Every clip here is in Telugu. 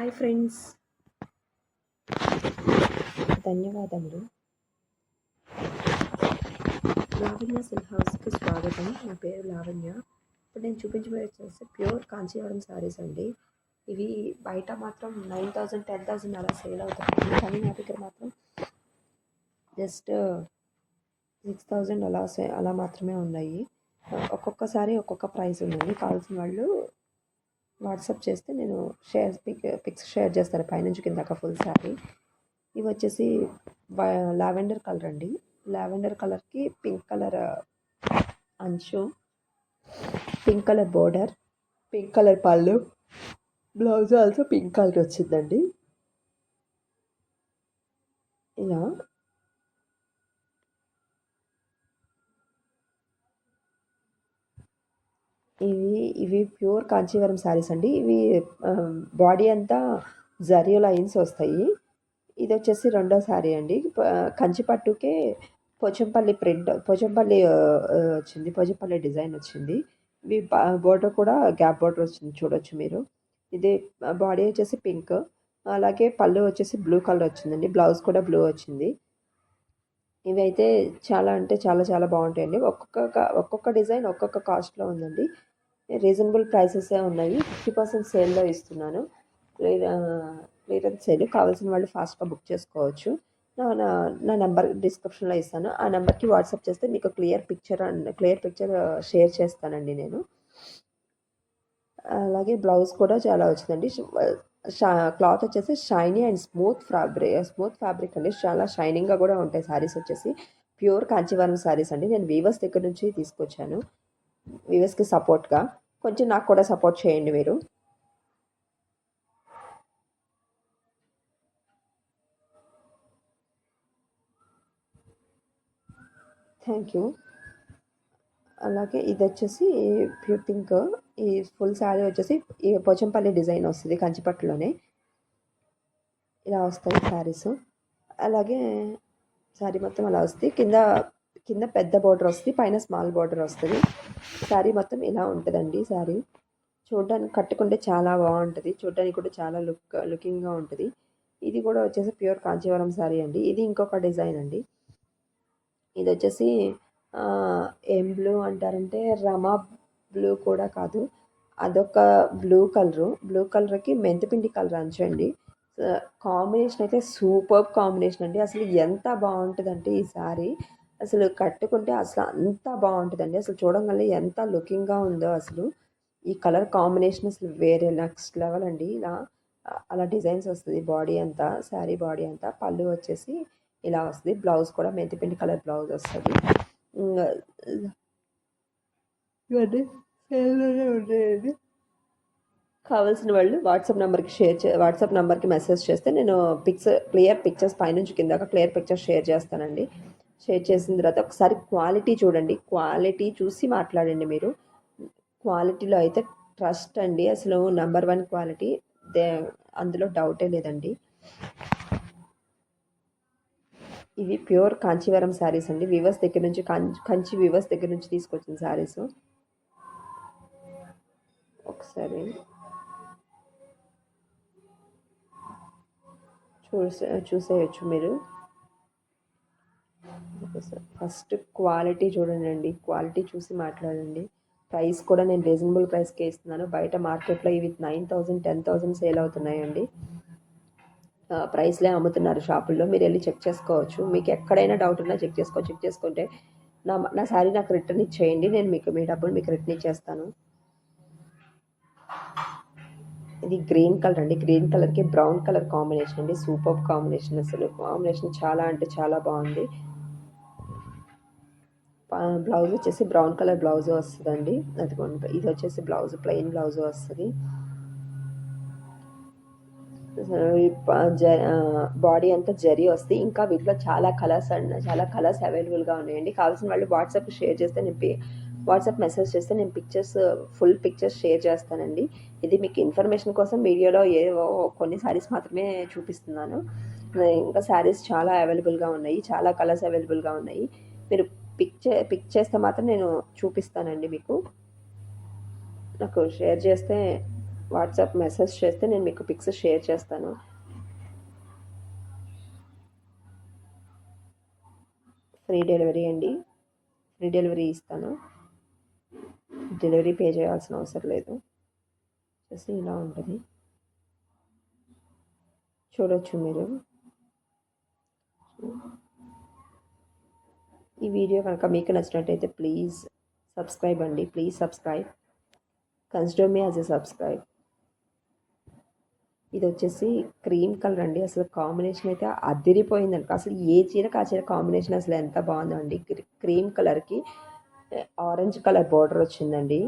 Hi friends. ధన్యవాదములు. లావణ్య సిల్క్ హౌస్కి స్వాగతం. నా పేరు లావణ్య. ఇప్పుడు నేను చూపించబోయే వచ్చేసి ప్యూర్ కాంచీవరం శారీస్ అండి. ఇవి బయట మాత్రం నైన్ థౌజండ్ టెన్ థౌజండ్ అలా సేల్ అవుతాయి. కానీ నా దగ్గర మాత్రం జస్ట్ సిక్స్ థౌజండ్ అలా అలా మాత్రమే ఉన్నాయి. ఒక్కొక్కసారి ఒక్కొక్క ప్రైస్ ఉందండి. కావాల్సిన వాళ్ళు వాట్సాప్ చేస్తే నేను షేర్ పిక్ పిక్స్ షేర్ చేస్తాను. పైనుంచి కిందాక ఫుల్ శారీ. ఇవి వచ్చేసి లావెండర్ కలర్ అండి. లావెండర్ కలర్కి పింక్ కలర్ అంచు pink colour border pink colour పళ్ళు బ్లౌజ్ ఆల్సో పింక్ కలర్ వచ్చిందండి. ఇలా ఇవి ఇవి ప్యూర్ కాంచీవరం శారీస్ అండి. ఇవి బాడీ అంతా జరీ లైన్స్ వస్తాయి. ఇది వచ్చేసి రెండో శారీ అండి. కంచిపట్టుకే పోచంపల్లి ప్రింట్ పోచంపల్లి వచ్చింది. పోచంపల్లి డిజైన్ వచ్చింది. ఇవి బోర్డర్ కూడా గ్యాప్ బోర్డర్ వచ్చింది. చూడొచ్చు మీరు. ఇది బాడీ వచ్చేసి పింక్. అలాగే పళ్ళు వచ్చేసి బ్లూ కలర్ వచ్చిందండి. బ్లౌజ్ కూడా బ్లూ వచ్చింది. ఇవి అయితే చాలా అంటే చాలా చాలా బాగుంటాయండి. ఒక్కొక్క ఒక్కొక్క డిజైన్ ఒక్కొక్క కాస్ట్లో ఉందండి. రీజనబుల్ ప్రైసెసే ఉన్నాయి. ఫిఫ్టీ పర్సెంట్ సేల్లో ఇస్తున్నాను. క్లియరెన్స్ సేల్ కావాల్సిన వాళ్ళు ఫాస్ట్గా బుక్ చేసుకోవచ్చు. నా నా నెంబర్ డిస్క్రిప్షన్లో ఇస్తాను. ఆ నెంబర్కి వాట్సాప్ చేస్తే మీకు clear picture and clear picture share చేస్తానండి నేను. అలాగే బ్లౌజ్ కూడా చాలా వచ్చిందండి. క్లాత్ వచ్చేసి shiny and smooth fabric smooth fabric అండి. చాలా షైనింగ్గా కూడా ఉంటాయి శారీస్ వచ్చేసి. ప్యూర్ కాంచీవరం శారీస్ అండి. నేను వీవర్స్ దగ్గర నుంచి తీసుకొచ్చాను. వ్యూవర్స్కి సపోర్ట్గా. కొంచెం నాకు కూడా సపోర్ట్ చేయండి మీరు. Thank you. అలాగే ఇది వచ్చేసి ప్యూర్ పింక్ ఈ ఫుల్ శారీ వచ్చేసి ఈ పోచంపల్లి డిజైన్ వస్తుంది కంచిపట్టులోనే. ఇలా వస్తాయి శారీస్. అలాగే శారీ మొత్తం అలా వస్తుంది. కింద కింద పెద్ద బార్డర్ వస్తుంది పైన స్మాల్ బార్డర్ వస్తుంది. శారీ మొత్తం ఇలా ఉంటుందండి శారీ చూడడానికి కట్టుకుంటే చాలా బాగుంటుంది చూడడానికి కూడా చాలా లుక్ లుకింగ్గా ఉంటుంది. ఇది కూడా వచ్చేసి ప్యూర్ కాంచీవరం శారీ అండి. ఇది ఇంకొక డిజైన్ అండి. ఇది వచ్చేసి ఏం బ్లూ అంటారంటే రమా బ్లూ కూడా కాదు అదొక బ్లూ కలరు బ్లూ కలర్కి మెంతిపిండి కలర్ అంచండి. కాంబినేషన్ అయితే సూపర్ కాంబినేషన్ అండి. అసలు ఎంత బాగుంటుందంటే ఈ శారీ అసలు కట్టుకుంటే అసలు అంత బాగుంటుందండి. అసలు చూడగానే ఎంత లుకింగ్గా ఉందో అసలు. ఈ కలర్ కాంబినేషన్ అసలు వేరే నెక్స్ట్ లెవెల్ అండి. ఇలా అలా డిజైన్స్ వస్తుంది. బాడీ అంతా శారీ బాడీ అంతా పళ్ళు వచ్చేసి ఇలా వస్తుంది. బ్లౌజ్ కూడా మెంతిపిండి కలర్ బ్లౌజ్ వస్తుంది. ఇవన్నీ సేల్లోనే ఉంటాయండి కావాల్సిన వాళ్ళు వాట్సాప్ నెంబర్కి షేర్ చే వాట్సాప్ నెంబర్కి మెసేజ్ చేస్తే నేను పిక్స్ క్లియర్ పిక్చర్స్ పైనుంచి కిందాక క్లియర్ పిక్చర్స్ షేర్ చేస్తానండి. షేర్ చేసిన తర్వాత ఒకసారి క్వాలిటీ చూడండి. క్వాలిటీ చూసి మాట్లాడండి మీరు. క్వాలిటీలో అయితే ట్రస్ట్ అండి. అసలు నెంబర్ వన్ క్వాలిటీ. దే అందులో డౌటే లేదండి. ఇవి ప్యూర్ కాంచీవరం శారీస్ అండి. వివర్స్ దగ్గర నుంచి కంచి వివర్స్ దగ్గర నుంచి తీసుకొచ్చిన శారీస్. ఒకసారి చూసే చూసేయచ్చు మీరు. ఫస్ట్ క్వాలిటీ చూడండి క్వాలిటీ చూసి మాట్లాడండి. ప్రైస్ కూడా నేను రీజనబుల్ ప్రైస్కే ఇస్తున్నాను. బయట మార్కెట్లో ఇవి nine thousand ten thousand sale అవుతున్నాయండి. ప్రైస్లే అమ్ముతున్నారు షాపుల్లో. మీరు వెళ్ళి చెక్ చేసుకోవచ్చు. మీకు ఎక్కడైనా డౌట్ ఉన్నా చెక్ చేసుకో చెక్ చేసుకుంటే నా నా శారీ నాకు రిటర్న్ ఇచ్చేయండి. నేను మీకు మీ డబ్బులు మీకు రిటర్న్ ఇచ్చేస్తాను. ఇది గ్రీన్ కలర్ అండి. గ్రీన్ కలర్కి బ్రౌన్ కలర్ కాంబినేషన్ అండి. సూపర్ కాంబినేషన్ అసలు. కాంబినేషన్ చాలా అంటే చాలా బాగుంది. బ్లౌజ్ వచ్చేసి బ్రౌన్ కలర్ బ్లౌజ్ వస్తుందండి. అది ఇది వచ్చేసి బ్లౌజ్ ప్లెయిన్ బ్లౌజ్ వస్తుంది. బాడీ అంతా జరీ వస్తుంది ఇంకా వీటిలో చాలా కలర్స్ అండ్ చాలా కలర్స్ అవైలబుల్గా ఉన్నాయండి. కావాల్సిన వాళ్ళు వాట్సాప్ షేర్ చేస్తే నేను వాట్సాప్ మెసేజ్ చేస్తే నేను పిక్చర్స్ ఫుల్ పిక్చర్స్ షేర్ చేస్తానండి. ఇది మీకు ఇన్ఫర్మేషన్ కోసం వీడియోలో ఏవో కొన్ని శారీస్ మాత్రమే చూపిస్తున్నాను. ఇంకా శారీస్ చాలా అవైలబుల్గా ఉన్నాయి చాలా కలర్స్ అవైలబుల్గా ఉన్నాయి. మీరు పిక్ చే పిక్ చేస్తే మాత్రం నేను చూపిస్తానండి మీకు. నాకు షేర్ చేస్తే వాట్సాప్ మెసేజ్ చేస్తే నేను మీకు పిక్స్ షేర్ చేస్తాను. ఫ్రీ డెలివరీ అండి. ఫ్రీ డెలివరీ ఇస్తాను. డెలివరీ పే చేయాల్సిన అవసరం లేదు. వచ్చేసి ఇలా ఉంటుంది. చూడొచ్చు మీరు. ఈ వీడియో కనుక మీకు నచ్చినట్టయితే ప్లీజ్ సబ్స్క్రైబ్ అండి. Please subscribe consider me as a subscribe ఇది వచ్చేసి క్రీమ్ కలర్ అండి. అసలు కాంబినేషన్ అయితే అదిరిపోయిందండి. అసలు ఏ చీరకు ఆ చీర కాంబినేషన్ అసలు ఎంత బాగుందండి. క్రీమ్ కలర్కి ఆరెంజ్ కలర్ బార్డర్ వచ్చిందండి.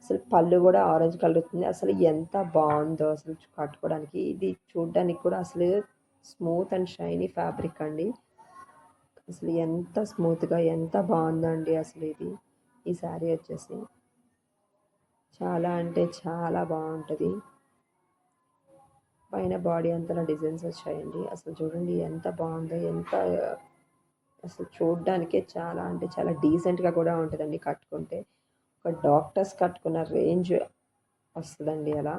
అసలు పళ్ళు కూడా ఆరెంజ్ కలర్ వచ్చింది. అసలు ఎంత బాగుందో అసలు కట్టుకోవడానికి. ఇది చూడడానికి కూడా అసలు స్మూత్ అండ్ షైనీ ఫ్యాబ్రిక్ అండి. అసలు ఎంత స్మూత్గా ఎంత బాగుందండి అసలు ఇది. ఈ శారీ వచ్చేసి చాలా అంటే చాలా బాగుంటుంది. పైన బాడీ అంతా డిజైన్స్ వచ్చాయండి. అసలు చూడండి ఎంత బాగుందో ఎంత అసలు చూడడానికే చాలా అంటే చాలా డీసెంట్గా కూడా ఉంటుందండి కట్టుకుంటే. ఒక డాక్టర్స్ కట్టుకున్న రేంజ్ వస్తుందండి అలా.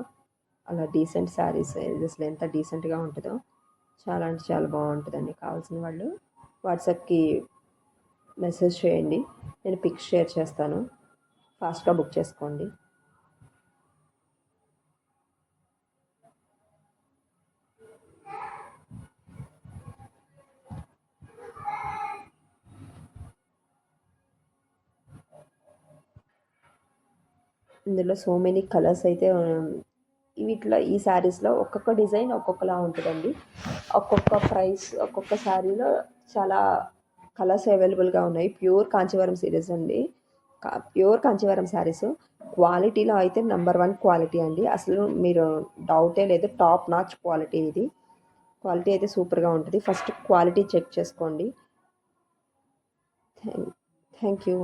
అలా డీసెంట్ శారీస్ అసలు ఎంత డీసెంట్గా ఉంటుందో చాలా అంటే చాలా బాగుంటుందండి. కావాల్సిన వాళ్ళు వాట్సాప్కి మెసేజ్ చేయండి. నేను పిక్స్ షేర్ చేస్తాను. ఫాస్ట్గా బుక్ చేసుకోండి. ఇందులో సో మెనీ కలర్స్ అయితే um, వీటిలో ఈ శారీస్లో ఒక్కొక్క డిజైన్ ఒక్కొక్కలా ఉంటుందండి. ఒక్కొక్క ప్రైస్ ఒక్కొక్క శారీలో చాలా కలర్స్ అవైలబుల్గా ఉన్నాయి. ప్యూర్ కాంచీవరం సిరీస్ అండి. ప్యూర్ కాంచీవరం శారీస్. క్వాలిటీలో అయితే నెంబర్ వన్ క్వాలిటీ అండి. అసలు మీరు డౌటే లేదు. టాప్ నాచ్ క్వాలిటీ ఇది. క్వాలిటీ అయితే సూపర్గా ఉంటుంది. ఫస్ట్ క్వాలిటీ చెక్ చేసుకోండి. Thank you.